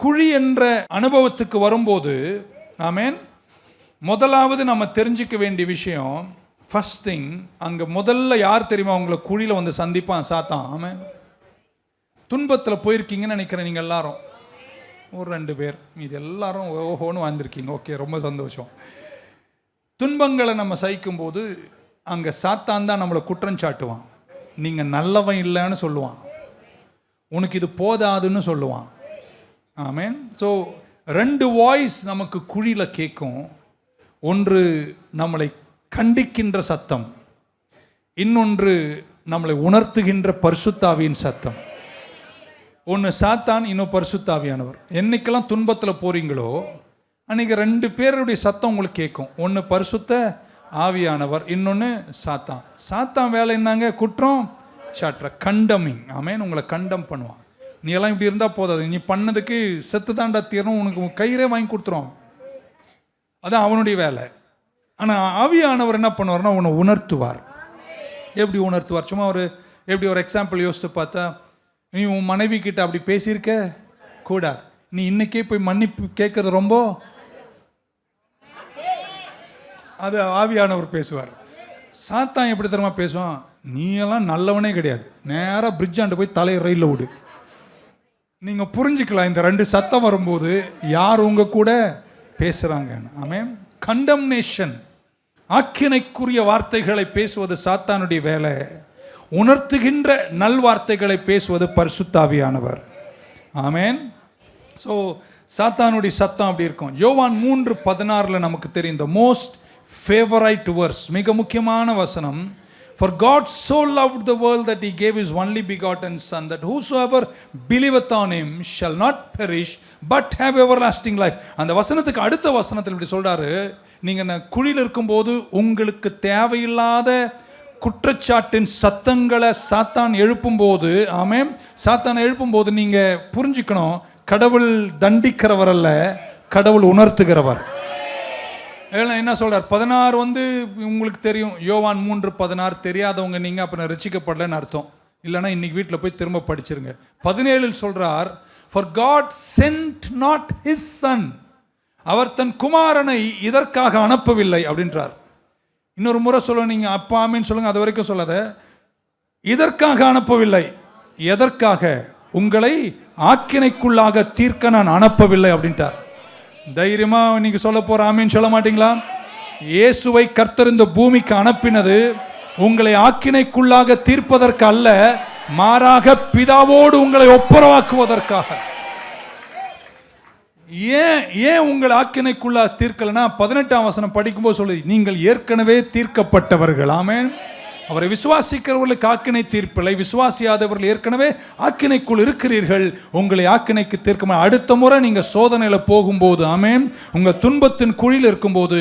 குழி என்ற அனுபவத்துக்கு வரும்போது ஆமேன் முதலாவது நம்ம தெரிஞ்சுக்க வேண்டிய விஷயம் ஃபஸ்ட் திங் அங்கே முதல்ல யார் தெரியுமா உங்களை குழியில் வந்து சந்திப்பான் சாத்தான் ஆமேன். துன்பத்தில் போயிருக்கீங்கன்னு நினைக்கிறேன் நீங்கள் எல்லாரும். ஒரு ரெண்டு பேர். இது எல்லாரும் ஓஹோன்னு வந்திருக்கீங்க ஓகே ரொம்ப சந்தோஷம். துன்பங்களை நம்ம சகிக்கும்போது அங்கே சாத்தான் தான் நம்மளை குற்றம் சாட்டுவான். நீங்கள் நல்லவன் இல்லைன்னு சொல்லுவான். உனக்கு இது போதாதுன்னு சொல்லுவான். ஆமேன். ஸோ ரெண்டு வாய்ஸ் நமக்கு குழியில் கேட்கும் ஒன்று நம்மளை கண்டிக்கின்ற சத்தம். இன்னொன்று நம்மளை உணர்த்துகின்ற பரிசுத்தாவியின் சத்தம். ஒன்று சாத்தான் இன்னும் பரிசுத்தாவியானவர். என்னைக்கெல்லாம் துன்பத்தில் போகிறீங்களோ அன்றைக்கி ரெண்டு பேருடைய சத்தம் உங்களுக்கு கேட்கும் ஒன்று பரிசுத்த ஆவியானவர் இன்னொன்று சாத்தான். சாத்தான் வேலை என்னங்க? குற்றம் சாற்ற கண்டமிங். ஆமேன். உங்களை கண்டம் பண்ணுவான் நீ எல்லாம் இப்படி இருந்தால் போதாது. நீ பண்ணதுக்கு செத்து தாண்டா தீரணும். உனக்கு உன் கயிறே வாங்கி கொடுத்துருவான் அதான் அவனுடைய வேலை. ஆனால் ஆவியானவர் என்ன பண்ணுவார்னா உன்னை உணர்த்துவார். எப்படி உணர்த்துவார்? சும்மா ஒரு எப்படி ஒரு எக்ஸாம்பிள் யோசித்து பார்த்தா நீ உன் மனைவி கிட்ட அப்படி பேசியிருக்க? கூடாது. நீ இன்னைக்கே போய் மன்னிப்பு கேட்கறது ரொம்ப? அது ஆவியானவர் பேசுவார். சாத்தான் எப்படி தரமா பேசுவான்? நீ எல்லாம் நல்லவனே கிடையாது. நேராக பிரிட்ஜாண்டு போய் தலையை ரயிலில் விடு. நீங்கள் புரிஞ்சுக்கலாம் இந்த ரெண்டு சத்தம் வரும்போது யார் உங்க கூட பேசுகிறாங்கன்னு ஆமென் கண்டம்னேஷன் ஆக்கினைக்குரிய வார்த்தைகளை பேசுவது சாத்தானுடைய வேலை. உணர்த்துகின்ற நல்வார்த்தைகளை பேசுவது பரிசுத்தாவியானவர் ஆமேன் ஸோ சாத்தானுடைய சத்தம் அப்படி இருக்கும். யோவான் மூன்று பதினாறில் நமக்கு தெரியும் த மோஸ்ட் ஃபேவரைட் வர்ஸ் மிக முக்கியமான வசனம். For God so loved the world that he gave his only begotten Son, that whosoever believeth on him shall not perish, but have everlasting life. அந்த வசனத்துக்கு அடுத்த வசனத்தில் இப்படி சொல்கிறாரு நீங்கள் குழியில் இருக்கும்போது உங்களுக்கு தேவையில்லாத குற்றச்சாட்டின் சத்தங்களை சாத்தான் எழுப்பும்போது ஆமேன் சாத்தான் எழுப்பும்போது நீங்கள் புரிஞ்சுக்கணும் கடவுள் தண்டிக்கிறவர் அல்ல கடவுள் உணர்த்துகிறவர் என்ன சொல்றார்? பதினாறு வந்து உங்களுக்கு தெரியும். யோவான் மூன்று பதினாறு தெரியாதவங்க நீங்க அப்ப நான் ரசிக்கப்படலன்னு அர்த்தம். இல்லைன்னா இன்னைக்கு வீட்டில் போய் திரும்ப படிச்சிருங்க. பதினேழில் சொல்றார் for God sent not his son அவர் தன் குமாரனை இதற்காக அனுப்பவில்லை அப்படின்றார். இன்னொரு முறை சொல்ல நீங்க அப்பா ஆமீன்னு சொல்லுங்க அது வரைக்கும் சொல்லாத. இதற்காக அனுப்பவில்லை. எதற்காக? உங்களை ஆக்கினைக்குள்ளாக தீர்க்க நான் அனுப்பவில்லை அப்படின்ட்டார். தைரியமா நீங்க சொல்ல போற ஆமின்னு சொல்ல மாட்டீங்களா? இயேசுவை கர்த்தர் இந்த பூமிக்கு அனுப்பினது உங்களை ஆக்கினைக்குள்ளாக தீர்ப்பதற்கு அல்ல மாறாக பிதாவோடு உங்களை ஒப்புரவாக்குவதற்காக. ஏன் ஏன் உங்கள் ஆக்கினைக்குள்ளா தீர்க்கலைன்னா பதினெட்டாம் வசனம் படிக்கும்போது சொல்லுது நீங்கள் ஏற்கனவே தீர்க்கப்பட்டவர்கள். ஆமேன். அவரை விசுவாசிக்கிறவர்களுக்கு ஆக்கினை தீர்ப்பில்லை. விசுவாசியாதவர்கள் ஏற்கனவே ஆக்கினைக்குள் இருக்கிறீர்கள். உங்களை ஆக்கினைக்கு தீர்க்க அடுத்த முறை நீங்கள் சோதனையில் போகும்போது ஆமேன். உங்கள் துன்பத்தின் குழியில் இருக்கும்போது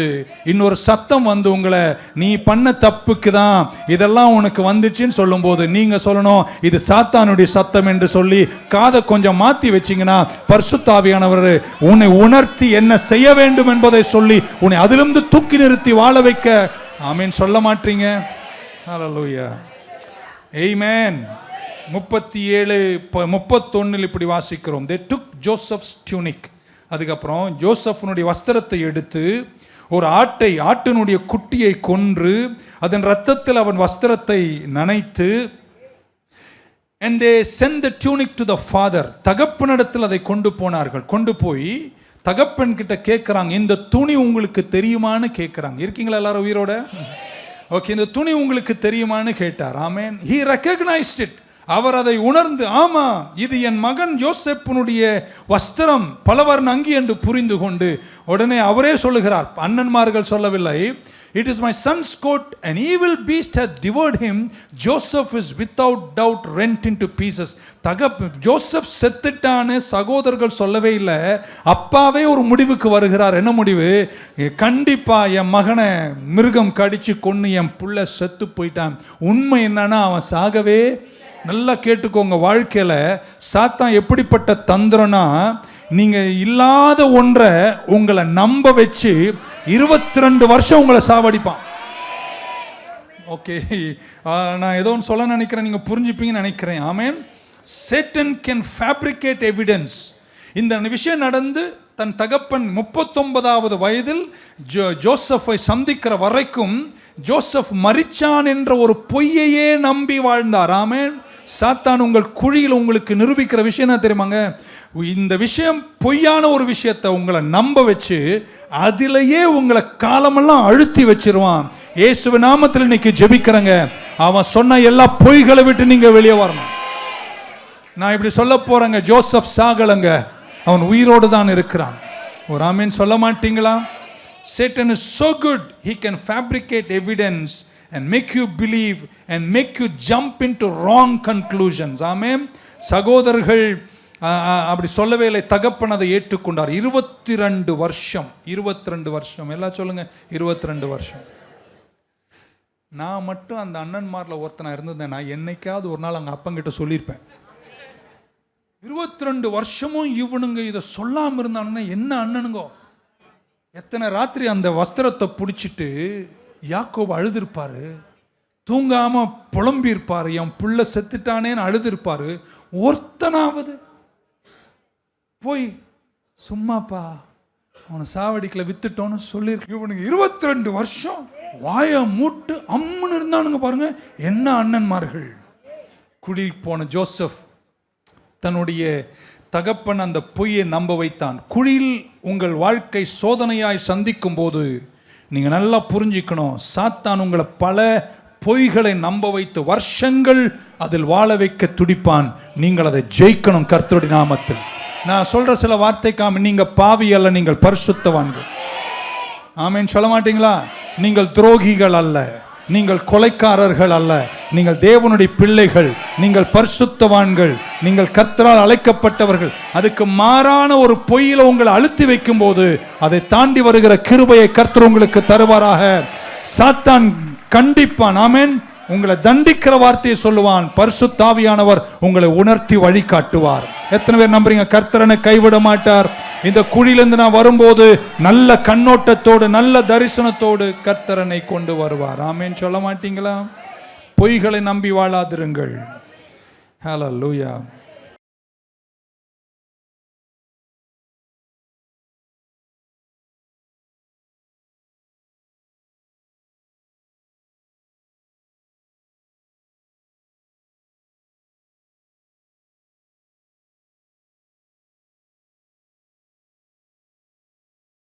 இன்னொரு சத்தம் வந்து உங்களை நீ பண்ண தப்புக்கு தான் இதெல்லாம் உனக்கு வந்துச்சுன்னு சொல்லும்போது நீங்கள் சொல்லணும் இது சாத்தானுடைய சத்தம் என்று சொல்லி காதை கொஞ்சம் மாற்றி வச்சீங்கன்னா பர்சுத்தாவியானவர் உன்னை உணர்த்தி என்ன செய்ய வேண்டும் என்பதை சொல்லி உன்னை அதிலிருந்து தூக்கி நிறுத்தி வாழ வைக்க ஆமீன். சொல்ல மாட்டீங்க. ஹலலூயா எய்மேன் முப்பத்தி ஏழு இப்போ முப்பத்தொன்னில் இப்படி வாசிக்கிறோம். தே டுக் ஜோசப்ஸ் டியூனிக் அதுக்கப்புறம் ஜோசப்னுடைய வஸ்திரத்தை எடுத்து ஒரு ஆட்டை ஆட்டினுடைய குட்டியை கொன்று அதன் ரத்தத்தில் அவன் வஸ்திரத்தை நனைத்து and they send the tunic to the father தகப்பனிடத்தில் அதை கொண்டு போனார்கள். கொண்டு போய் தகப்பன் கிட்ட கேட்குறாங்க இந்த துணி உங்களுக்கு தெரியுமான்னு கேட்குறாங்க இருக்கீங்களா எல்லாரும் உயிரோட? ஓகே இந்த துணி உங்களுக்கு தெரியுமான்னு கேட்டார். ஆமேன். ஹீ ரெக்கக்னைஸ்ட் இட் அவர் அதை உணர்ந்து ஆமா இது என் மகன் யோசேப்பினுடைய வஸ்திரம் பலவர் நங்கி என்று புரிந்து கொண்டு உடனே அவரே சொல்லுகிறார். அண்ணன்மார்கள் சொல்லவில்லை. It is my son's coat and evil beast hath devoured him Joseph is without doubt rent in to pieces தகப் Joseph செத்துட்டான்னு சகோதரர்கள் சொல்லவே இல்லை. அப்பாவே ஒரு முடிவுக்கு வருகிறார். என்ன முடிவு? கண்டிப்பா என் மகனை மிருகம் கடிச்சு கொன்று என் புள்ள செத்து போயிட்டான். உண்மை என்னன்னா அவன் சாகவே நல்லா கேட்டுக்கோங்க வாழ்க்கையில். சாத்தான் எப்படிப்பட்ட தந்திரம்னா நீங்கள் இல்லாத ஒன்றை உங்களை நம்ப வச்சு இருபத்தி ரெண்டு வருஷம் உங்களை சாவடிப்பான். ஓகே நான் ஏதோ ஒன்று சொல்ல நினைக்கிறேன் நீங்கள் புரிஞ்சுப்பீங்கன்னு நினைக்கிறேன். Amen Satan can fabricate evidence இந்த விஷயம் நடந்து தன் தகப்பன் முப்பத்தொன்பதாவது வயதில் ஜோ ஜோசஃபை சந்திக்கிற வரைக்கும் ஜோசப் மரிச்சான் என்ற ஒரு பொய்யையே நம்பி வாழ்ந்தார். ஆமேன் சாத்தான் உங்கள் குழியில் உங்களுக்கு நிரூபிக்கிற விஷயம் என்ன தெரியுமாங்க? இந்த விஷயம் பொய்யான ஒரு விஷயத்தை உங்களை நம்ப வச்சு அதிலேயே உங்களை காலமெல்லாம் அழுத்தி வச்சிருவான். இயேசுவின் நாமத்தில் இன்னைக்கு ஜெபிக்கிறேங்க. அவன் சொன்ன எல்லா பொய்களை விட்டு நீங்க வெளியே வரணும். நான் இப்படி சொல்ல போறேங்க ஜோசப் சாகலங்க. அவன் உயிரோடு தான் இருக்கிறான். ஒரு ஆமீன் சொல்ல மாட்டீங்களா? Satan is so good he can fabricate evidence and make you believe and make you jump into wrong conclusions. Amen சகோதரர்கள் அப்படி சொல்லவே இல்லை. தகப்பன் அதை ஏற்றுக்கொண்டார். இருபத்தி ரெண்டு வருஷம். இருபத்தி ரெண்டு வருஷம். எல்லாம் சொல்லுங்க. இருபத்தி ரெண்டு வருஷம். நான் மட்டும் அந்த அண்ணன்மாரில் ஒருத்தனா இருந்ததுன்னா என்னைக்காவது ஒரு நாள் அங்கே அப்பங்கிட்ட சொல்லியிருப்பேன். இருபத்தி ரெண்டு வருஷமும் இவனுங்க இதை சொல்லாமல் இருந்தானுங்க என்ன அண்ணனுங்கோ? எத்தனை ராத்திரி அந்த வஸ்திரத்தை பிடிச்சிட்டு யாக்கோபு அழுதுருப்பார்? தூங்காமல் புலம்பியிருப்பார். என் புள்ள செத்துட்டானேன்னு அழுதுருப்பார். ஒருத்தனாவது போய் சும்மாப்பா அவனை சாவடிக்கல வித்துட்டோன்னு சொல்லியிருக்கு இவனுக்கு இருபத்தி ரெண்டு வருஷம் வாயை மூட்டு அம்முன்னு இருந்தானுங்க பாருங்க. என்ன அண்ணன்மார்கள்? குடியில் போன ஜோசப் தன்னுடைய தகப்பன் அந்த பொய்யை நம்ப வைத்தான். குழியில் உங்கள் வாழ்க்கை சோதனையாய் சந்திக்கும் போது நீங்கள் நல்லா புரிஞ்சுக்கணும். சாத்தான் உங்களை பல பொய்களை நம்ப வைத்து வருஷங்கள் அதில் வாழ வைக்க துடிப்பான். நீங்கள் அதை ஜெயிக்கணும் கர்த்தருடைய நாமத்தில். நான் சொல்கிற சில வார்த்தைக்காம நீங்கள் பாவி அல்ல நீங்கள் பரிசுத்தவான்கள். ஆமேன்னு சொல்ல மாட்டீங்களா? நீங்கள் துரோகிகள் அல்ல. நீங்கள் கொலைக்காரர்கள் அல்ல. நீங்கள் தேவனுடைய பிள்ளைகள். நீங்கள் பரிசுத்தவான்கள். நீங்கள் கர்த்தரால் அழைக்கப்பட்டவர்கள். அதுக்கு மாறான ஒரு பொய்யில உங்களை அழுத்தி வைக்கும் போது அதை தாண்டி வருகிற கிருபையை கர்த்தர் உங்களுக்கு தருவாராக. சாத்தான் கண்டிப்பான். ஆமேன். உங்களை தண்டிக்கிற வார்த்தையை சொல்லுவான். பரிசுத்தாவியானவர் உங்களை உணர்த்தி வழிகாட்டுவார். எத்தனை பேர் நம்புறீங்க? கர்த்தரனை கைவிட மாட்டார். இந்த குழியிலிருந்து நான் வரும்போது நல்ல கண்ணோட்டத்தோடு நல்ல தரிசனத்தோடு கர்த்தரனை கொண்டு வருவார். ஆமேன்னு சொல்ல மாட்டீங்களா? பொய்களை நம்பி வாழாதிருங்கள். ஹalleluya